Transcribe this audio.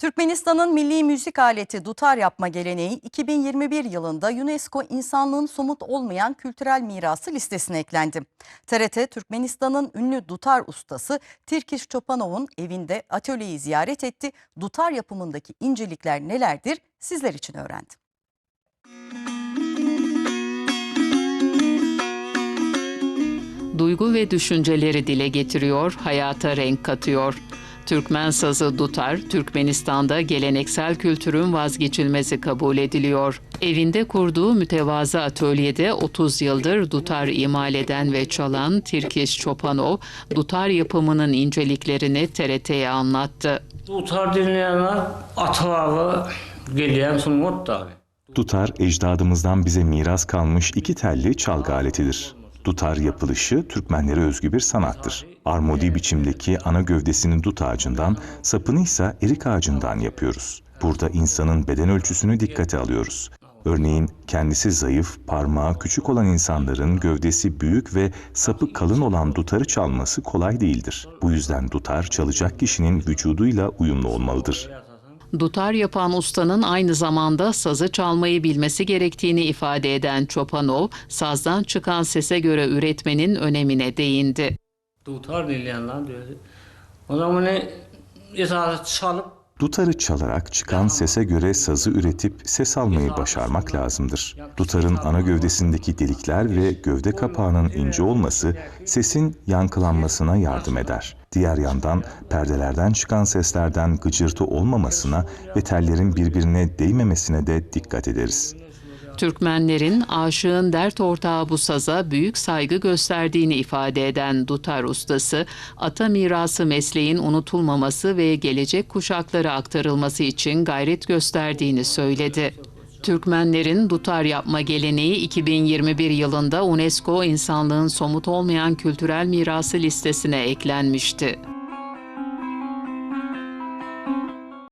Türkmenistan'ın milli müzik aleti dutar yapma geleneği 2021 yılında UNESCO insanlığın somut olmayan kültürel mirası listesine eklendi. TRT, Türkmenistan'ın ünlü dutar ustası Tirkiş Çopanov'un evinde atölyeyi ziyaret etti. Dutar yapımındaki incelikler nelerdir sizler için öğrendi. duygu ve düşünceleri dile getiriyor, hayata renk katıyor. Türkmen sazı dutar, Türkmenistan'da geleneksel kültürün vazgeçilmezi kabul ediliyor. Evinde kurduğu mütevazı atölyede 30 yıldır dutar imal eden ve çalan Tirkiş Çopanov, dutar yapımının inceliklerini TRT'ye anlattı. Tutar dinleyenler ataları geleyen sunmut da. Dutar, ecdadımızdan bize miras kalmış iki telli çalgı aletidir. Dutar yapılışı Türkmenlere özgü bir sanattır. Armodi biçimdeki ana gövdesini dut ağacından, sapını ise erik ağacından yapıyoruz. Burada insanın beden ölçüsünü dikkate alıyoruz. Örneğin kendisi zayıf, parmağı küçük olan insanların gövdesi büyük ve sapı kalın olan dutarı çalması kolay değildir. Bu yüzden dutar çalacak kişinin vücuduyla uyumlu olmalıdır. Dutar yapan ustanın aynı zamanda sazı çalmayı bilmesi gerektiğini ifade eden Çopanov, sazdan çıkan sese göre üretmenin önemine değindi. Tutar dinleyenler diyor. O zaman ne çalıp Dutarı çalarak çıkan sese göre sazı üretip ses almayı başarmak lazımdır. Dutarın ana gövdesindeki delikler ve gövde kapağının ince olması sesin yankılanmasına yardım eder. Diğer yandan perdelerden çıkan seslerden gıcırtı olmamasına ve tellerin birbirine değmemesine de dikkat ederiz. Türkmenlerin aşığın dert ortağı bu saza büyük saygı gösterdiğini ifade eden Dutar ustası, ata mirası mesleğin unutulmaması ve gelecek kuşaklara aktarılması için gayret gösterdiğini söyledi. Türkmenlerin dutar yapma geleneği 2021 yılında UNESCO insanlığın somut olmayan kültürel mirası listesine eklenmişti.